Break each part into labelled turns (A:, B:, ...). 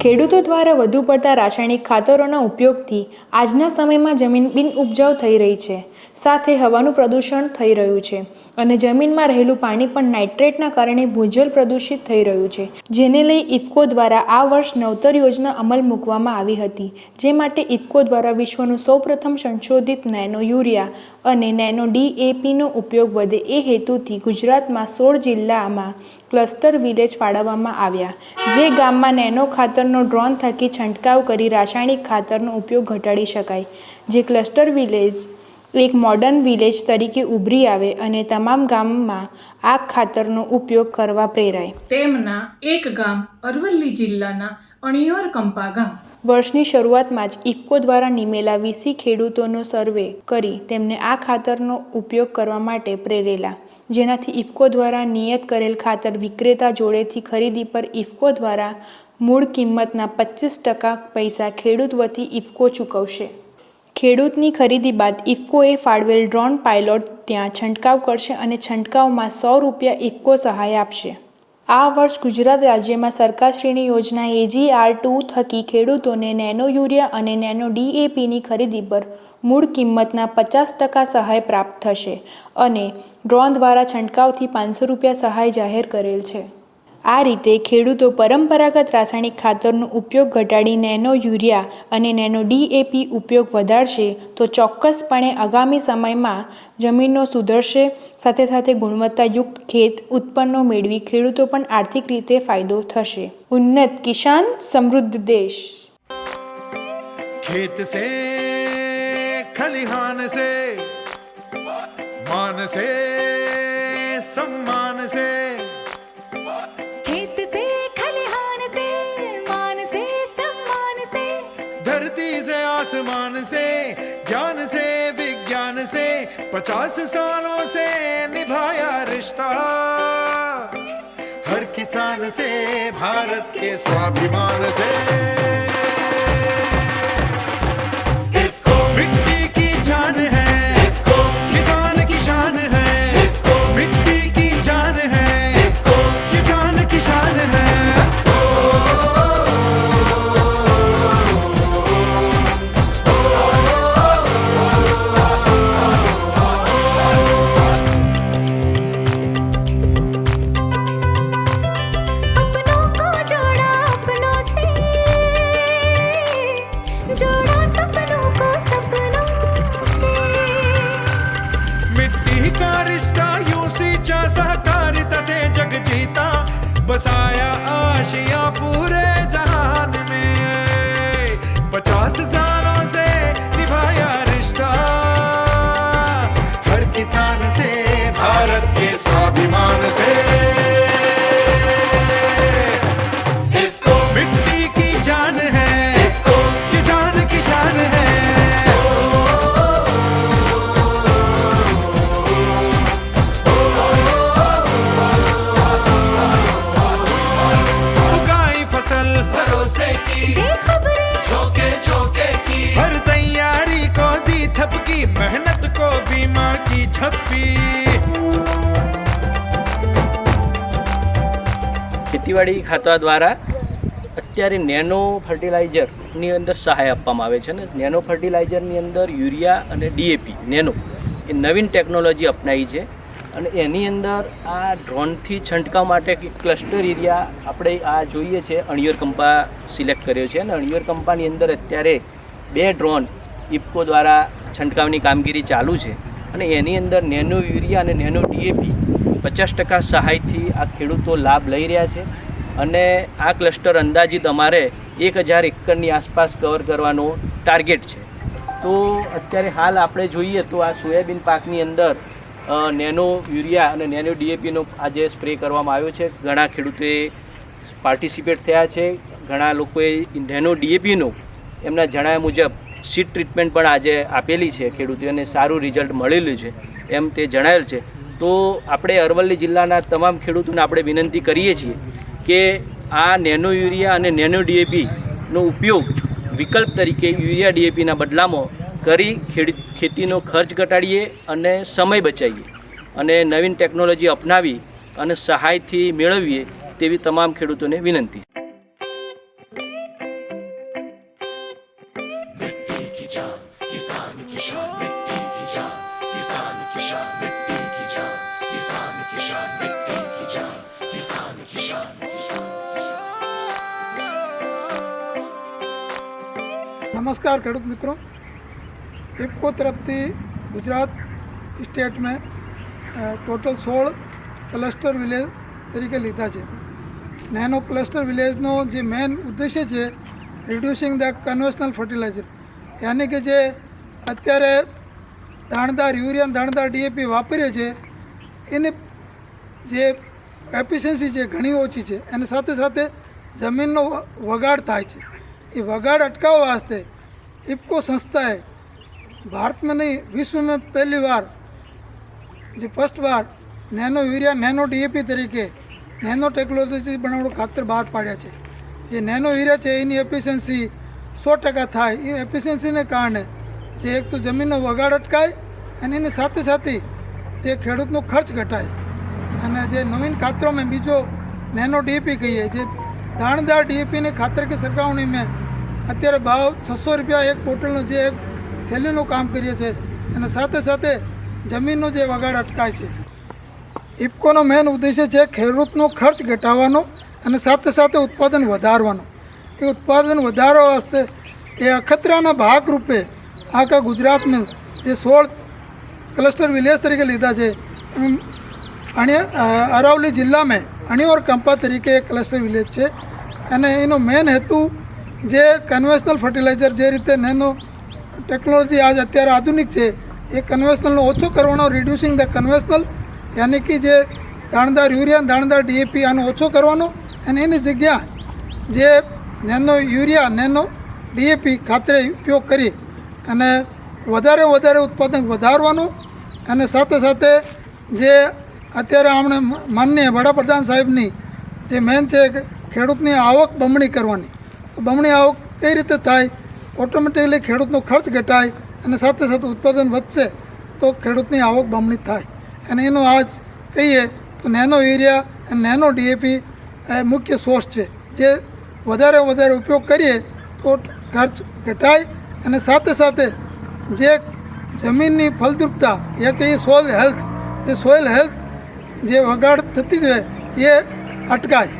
A: ખેડૂતો દ્વારા વધુ પડતા રાસાયણિક ખાતરોના ઉપયોગથી આજના સમયમાં જમીન બિન ઉપજાઉ થઈ રહી છે. સાથે હવાનું પ્રદૂષણ થઈ રહ્યું છે. અને જમીનમાં રહેલું પાણી પણ નાઇટ્રેટના કારણે ભૂજલ પ્રદૂષિત થઈ રહ્યું છે, જેને લઈ ઇફકો દ્વારા આ વર્ષ નવતર યોજના અમલ મૂકવામાં આવી હતી, જે માટે ઇફકો દ્વારા વિશ્વનું સૌપ્રથમ સંશોધિત નેનો યુરિયા અને નેનો ડીએપીનો ઉપયોગ વધે એ હેતુથી ગુજરાતમાં સોળ જિલ્લામાં ક્લસ્ટર વિલેજ ફાળવવામાં આવ્યા, જે ગામમાં નેનો ખાતરનો ડ્રોન થકી છંટકાવ કરી રાસાયણિક ખાતરનો ઉપયોગ ઘટાડી શકાય, જે ક્લસ્ટર વિલેજ એક મોડર્ન વિલેજ તરીકે ઉભરી આવે અને તમામ ગામમાં આ ખાતરનો ઉપયોગ કરવા પ્રેરાય.
B: તેમના એક ગામ અરવલ્લી જિલ્લાના અણિયોર કંપા ગામ.
A: વર્ષની શરૂઆતમાં જ ઇફકો દ્વારા નિમેલા વીસી ખેડૂતોનો સર્વે કરી તેમને આ ખાતરનો ઉપયોગ કરવા માટે પ્રેરેલા. જેનાથી ઇફકો દ્વારા નિયત કરેલ ખાતર વિક્રેતા જોડેથી ખરીદી પર ઇફકો દ્વારા મૂળ કિંમતના પચીસ ટકા પૈસા ખેડૂત વતી ઇફકો ચૂકવશે. ખેડૂતની ખરીદી બાદ ઇફકોએ ફાળવેલ ડ્રોન પાયલોટ ત્યાં છંટકાવ કરશે અને છંટકાવમાં સો રૂપિયા ઇફકો સહાય આપશે. આ વર્ષ ગુજરાત રાજ્યમાં સરકારશ્રીની યોજના એજીઆર ટુ થકી ખેડૂતોને નેનો યુરિયા અને નેનો ડીએપીની ખરીદી પર મૂળ કિંમતના પચાસ ટકા સહાય પ્રાપ્ત થશે અને ડ્રોન દ્વારા છંટકાવથી પાંચસો રૂપિયા સહાય જાહેર કરેલ છે. આ રીતે ખેડૂતો પરંપરાગત રાસાયણિક ખાતરનો ઉપયોગ ઘટાડી નેનો યુરિયા અને નેનો ડીએપી ઉપયોગ વધારશે તો ચોક્કસપણે આગામી સમયમાં જમીનો સુધરશે સાથે સાથે ગુણવત્તાયુક્ત ખેત ઉત્પન્નો મેળવી ખેડૂતો પણ આર્થિક રીતે ફાયદો થશે ઉન્નત કિસાન સમૃદ્ધ દેશ
C: खेत से खलिहान से मान से सम्मान से पचास सालों से निभाया रिश्ता हर किसान से भारत के स्वाभिमान से मिट्टी का रिश्ता यूं सींचा सहकारिता से जग जीता बसाया आशिया पूरे
D: ખેતીવાડી ખાતા દ્વારા અત્યારે નેનો ફર્ટિલાઇઝરની અંદર સહાય આપવામાં આવે છે ને નેનો ફર્ટિલાઇઝરની અંદર યુરિયા અને ડીએપી, નેનો, એ નવીન ટેકનોલોજી અપનાવી છે. અને એની અંદર આ ડ્રોનથી છંટકાવ માટે ક્લસ્ટર એરિયા આપણે આ જોઈએ છે, અણિયોર કંપા સિલેક્ટ કર્યો છે. અને અણિયોર કંપાની અંદર અત્યારે બે ડ્રોન ઇફકો દ્વારા છંટકાવની કામગીરી ચાલુ છે. અને એની અંદર નેનો યુરિયા અને નેનો ડીએપી પચાસ ટકા સહાયથી આ ખેડૂતો લાભ લઈ રહ્યા છે અને આ ક્લસ્ટર અંદાજિત અમારે એક હજાર એકરની આસપાસ કવર કરવાનો ટાર્ગેટ છે. તો અત્યારે હાલ આપણે જોઈએ તો આ સોયાબીન પાકની અંદર નેનો યુરિયા અને નેનો ડીએપીનો આજે સ્પ્રે કરવામાં આવ્યો છે. ઘણા ખેડૂતોએ પાર્ટિસિપેટ થયા છે. ઘણા લોકોએ નેનો ડીએપીનો એમના જણાવ્યા મુજબ સીટ ટ્રીટમેન્ટ પણ આજે આપેલી છે ખેડૂતોને સારું રિઝલ્ટ મળેલું છે. એમ તે જણાવેલ છે. તો આપણે અરવલ્લી જિલ્લાના તમામ ખેડૂતોને આપણે વિનંતી કરીએ છીએ કે આ નેનો યુરિયા અને નેનો ડીએપીનો ઉપયોગ વિકલ્પ તરીકે યુરિયા ડીએપીના બદલામાં કરી ખેતીનો ખર્ચ ઘટાડીએ અને સમય બચાવીએ અને નવીન ટેકનોલોજી અપનાવી અને સહાયથી મેળવીએ તેવી તમામ ખેડૂતોને વિનંતી.
E: કિસાન नमस्कार खेड मित्रों, इफ्को तरफ़ से गुजरात स्टेट में टोटल सोल क्लस्टर विलेज तरीके लीधा है नैनो क्लस्टर विलेज जो मेन उद्देश्य है रिड्यूसिंग द कन्वेशनल फर्टिलाइज़र यानी कि जे अत्यारे દાણદાર યુરિયા દાણદાર ડીએપી વાપરીએ છીએ એની જે એફિશિયન્સી છે ઘણી ઓછી છે. અને સાથે સાથે જમીનનો વગાડ થાય છે. એ વગાડ અટકાવવા વાસ્તે ઇફકો સંસ્થાએ ભારતમાં નહીં, વિશ્વમાં પહેલી વાર, જે ફર્સ્ટ વાર નેનો યુરિયા, નેનો ડીએપી તરીકે નેનો ટેકનોલોજીથી બનાવવાનું ખાતર બહાર પાડ્યા છે. જે નેનો યુરિયા છે, એની એફિશિયન્સી સો ટકા થાય. એ એફિશિયન્સીને કારણે જે એક તો જમીનનો વગાડ અટકાય અને એની સાથે સાથે જે ખેડૂતનો ખર્ચ ઘટાય. અને જે નવીન ખાતરોમાં બીજો નેનો ડીએપી કહીએ, જે દાણદાર ડીએપીને ખાતર કે સરખામણીમાં અત્યારે ભાવ છસો રૂપિયા એક બોટલનો જે એક થેલીનું કામ કરીએ છીએ અને સાથે સાથે જમીનનો જે વગાડ અટકાય છે. ઇફકોનો મેન ઉદ્દેશ્ય છે ખેડૂતનો ખર્ચ ઘટાડવાનો અને સાથે સાથે ઉત્પાદન વધારવાનો. એ ઉત્પાદન વધારવા વાસ્તે એ અખતરાના ભાગરૂપે આખા ગુજરાતમાં જે સોળ ક્લસ્ટર વિલેજ તરીકે લીધા છે અરાવલી જિલ્લામાં અણિયોર કંપા તરીકે એક ક્લસ્ટર વિલેજ છે. અને એનો મેઇન હેતુ જે કન્વેશનલ ફર્ટિલાઇઝર જે રીતે નેનો ટેકનોલોજી આજ અત્યારે આધુનિક છે, એ કન્વેશનલનો ઓછો કરવાનો રિડ્યુસિંગ ધ કન્વેશનલ યાની કે જે દાણદાર, યુરિયા દાણદાર ડીએપી આનો ઓછો કરવાનો, અને એની જગ્યા જે નેનો યુરિયા નેનો ડીએપી ખાતરે ઉપયોગ કરી અને વધારે વધારે ઉત્પાદન વધારવાનું અને સાથે સાથે જે અત્યારે આપણે માનનીય વડાપ્રધાન સાહેબની જે મેન છે ખેડૂતની આવક બમણી કરવાની. તો બમણી આવક કઈ રીતે થાય? ઓટોમેટિકલી ખેડૂતનો ખર્ચ ઘટાય અને સાથે સાથે ઉત્પાદન વધશે તો ખેડૂતની આવક બમણી થાય. અને એનો આજ કહીએ તો નેનો યુરિયા અને નેનો ડીએપી એ મુખ્ય સોર્સ છે. જે વધારે વધારે ઉપયોગ કરીએ તો ખર્ચ ઘટાય અને સાથે સાથે જે જમીનની ફળદ્રુપતા એ કહીએ સોઇલ હેલ્થ જે સોઇલ હેલ્થ જે વગાડ થતી હોય એ અટકાય.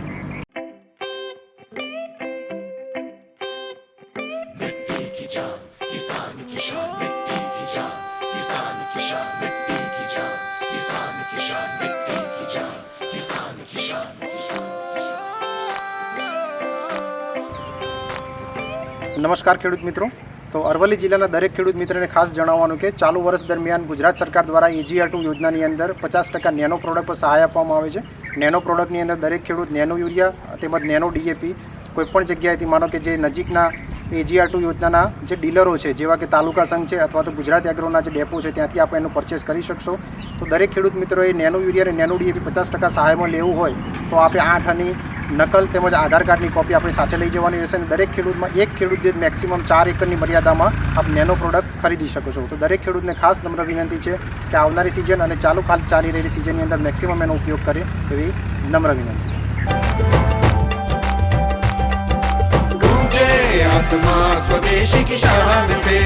F: નમસ્કાર ખેડૂત મિત્રો તો અરવલ્લી જિલ્લાના દરેક ખેડૂત મિત્રને ખાસ જણાવવાનું કે ચાલુ વર્ષ દરમિયાન ગુજરાત સરકાર દ્વારા એજીઆર ટુ યોજનાની અંદર પચાસ ટકા નેનો પ્રોડક્ટ પર સહાય આપવામાં આવે છે. નેનો પ્રોડક્ટની અંદર દરેક ખેડૂત નેનો યુરિયા તેમજ નેનો ડીએપી કોઈપણ જગ્યાએથી માનો કે જે નજીકના એજીઆર ટુ યોજનાના જે ડીલરો છે, જેવા કે તાલુકા સંઘ છે અથવા તો ગુજરાત એગ્રોના જે ડેપો છે ત્યાંથી આપણે એનું પરચેસ કરી શકશો. તો દરેક ખેડૂત મિત્રોએ નેનો યુરિયા અને નેનો ડીએપી પચાસ ટકા સહાયમાં લેવું હોય તો આપણે આઠ આની નકલ તેમજ આધાર કાર્ડની કોપી આપણે સાથે લઈ જવાની રહેશે અને દરેક ખેડૂતમાં એક ખેડૂત દીઠ મેક્સિમમ ચાર એકરની મર્યાદામાં આપ નેનો પ્રોડક્ટ ખરીદી શકો છો તો દરેક ખેડૂતને ખાસ નમ્ર વિનંતી છે કે આવનારી સિઝન અને ચાલુ ખાલ ચાલી રહેલી સિઝનની અંદર મેક્સિમમ એનો ઉપયોગ કરે એવી નમ્ર વિનંતી
C: गूंजे आसमां स्वदेशी की शान से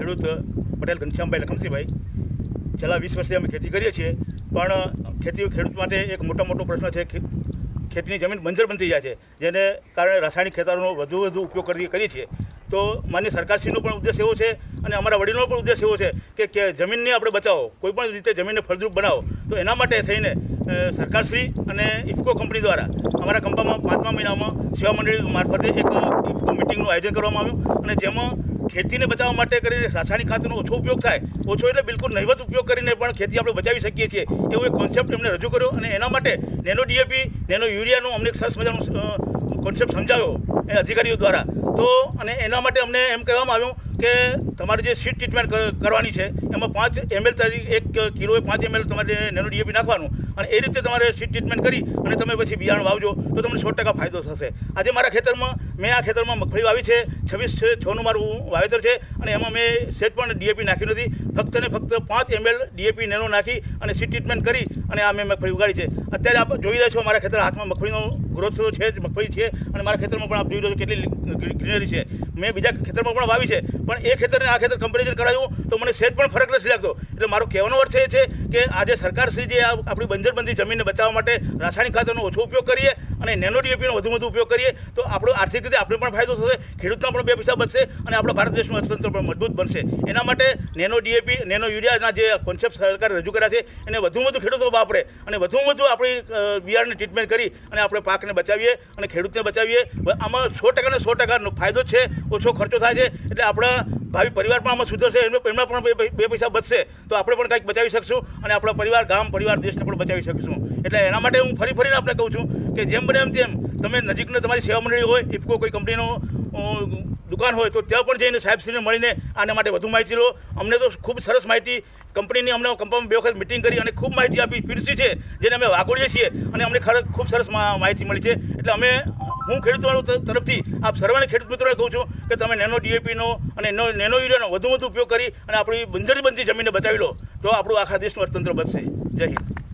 G: ખેડૂત પટેલ ઘનશ્યામભાઈ લખમસિંહભાઈ, છેલ્લા વીસ વર્ષથી અમે ખેતી કરીએ છીએ, પણ ખેતી ખેડૂત માટે એક મોટો મોટો પ્રશ્ન છે ખેતીની જમીન બંજર બનતી જાય છે, જેને કારણે રાસાયણિક ખેતરોનો વધુ વધુ ઉપયોગ કરી, કરીએ છીએ. તો માન્ય સરકારશ્રીનો પણ ઉદ્દેશ એવો છે અને અમારા વડીલોનો પણ ઉદ્દેશ એવો છે કે જમીનને આપણે બચાવો. કોઈપણ રીતે જમીનને ફળદ્રુપ બનાવો. તો એના માટે થઈને સરકારશ્રી અને ઇફકો કંપની દ્વારા અમારા કંપામાં પાંચમા મહિનામાં સેવા મંડળી મારફતે એક ઇફકો મિટિંગનું આયોજન કરવામાં આવ્યું. અને જેમાં ખેતીને બચાવવા માટે કરીને રાસાયણિક ખાતરનો ઓછો ઉપયોગ થાય, ઓછો એટલે બિલકુલ નહીવત ઉપયોગ કરીને પણ ખેતી આપણે બચાવી શકીએ છીએ. એવો એક કોન્સેપ્ટ એમને રજૂ કર્યો અને એના માટે નેનો ડીએપી, નેનો યુરિયાનું અમને સરસ મજાનું કોન્સેપ્ટ સમજાવ્યો એ અધિકારીઓ દ્વારા. તો અને એના માટે અમને એમ કહેવામાં આવ્યું કે તમારે જે સીટ ટ્રીટમેન્ટ કરવાની છે, એમાં પાંચ એમએલ તરીકે એક કિલોએ પાંચ એમએલ તમારે નેનો ડીએપી નાખવાનું. અને એ રીતે તમારે સીટ ટ્રીટમેન્ટ કરી અને તમે પછી બિયારણ વાવજો, તો તમને સો ટકા ફાયદો થશે. આજે મારા ખેતરમાં, મેં આ ખેતરમાં મગફળી વાવી છે, છવ્વીસ છનું મારું વાવેતર છે, અને એમાં મેં સેજ પણ ડીએપી નાખ્યું નથી. ફક્ત ને ફક્ત પાંચ એમએલ ડીએપી નેનો નાખી અને સીટ ટ્રીટમેન્ટ કરી અને આ મેં મગફળી ઉગાડી છે. અત્યારે આપ જોઈ રહ્યા છો મારા ખેતર હાથમાં મગફળીનો ગ્રોથ છે, જ મગફળી છે, અને મારા ખેતરમાં પણ આપ જોઈ રહ્યો છો કેટલી ગ્રીનરી છે. મેં બીજા ખેતરમાં પણ વાવી છે, પણ એ ખેતરને આ ખેતર કમ્પેરિઝન કરાવ્યું તો મને સહેજ પણ ફરક નથી લાગતો. એટલે મારો કહેવાનો અર્થ એ છે કે આજે સરકારશ્રી જે આપણી બંજરબંધી જમીનને બચાવવા માટે રાસાયણિક ખાતરનો ઓછો ઉપયોગ કરીએ અને નેનો ડીએપીનો વધુ વધુ ઉપયોગ કરીએ તો આપણો આર્થિક રીતે આપણે પણ ફાયદો થશે, ખેડૂતના પણ બે પૈસા બચશે અને આપણો ભારત દેશનું અર્થતંત્ર પણ મજબૂત બનશે. એના માટે નેનો ડીએપી, નેનો યુરિયાના જે કોન્સેપ્ટ સરકારે રજૂ કર્યા છે, એને વધુ વધુ ખેડૂતો વાપરે અને વધુ વધુ આપણી બિયારણની ટ્રીટમેન્ટ કરી અને આપણે પાકને બચાવીએ અને ખેડૂતને બચાવીએ. આમાં સો ટકાને સો ટકાનો ફાયદો છે, ઓછો ખર્ચો થાય છે. એટલે આપણા ભાવિ પરિવાર પણ આમાં સુધરશે, એમને એમના પણ બે પૈસા બચશે, તો આપણે પણ કંઈક બચાવી શકશું અને આપણા પરિવાર, ગામ, પરિવાર, દેશને પણ બચાવી શકીશું. એટલે એના માટે હું ફરી ફરીને આપણે કહું છું કે જેમ બને એમ તેમ તમે નજીકનો તમારી સેવા મંડળી હોય, ઇફકો કોઈ કંપનીનો દુકાન હોય, તો ત્યાં પણ જઈને સાહેબશ્રીને મળીને આના માટે વધુ માહિતી લો. અમને તો ખૂબ સરસ માહિતી કંપનીની અમને કંપનીમાં બે વખત મિટિંગ કરી અને ખૂબ માહિતી આપી. પીરસી છે, જેને અમે વાગોડીએ છીએ અને અમને ખરેખર ખૂબ સરસ માહિતી મળી છે. એટલે અમે, હું ખેડૂતો તરફથી આપ સર્વને ખેડૂત મિત્રોને કહું છું કે તમે નેનો ડીએપીનો અને નેનો યુરિયાનો વધુ વધુ ઉપયોગ કરી અને આપણી બંજરબંધી જમીનને બચાવી લો. તો આપણું આખા દેશનું અર્થતંત્ર બચશે જય હિન્દ.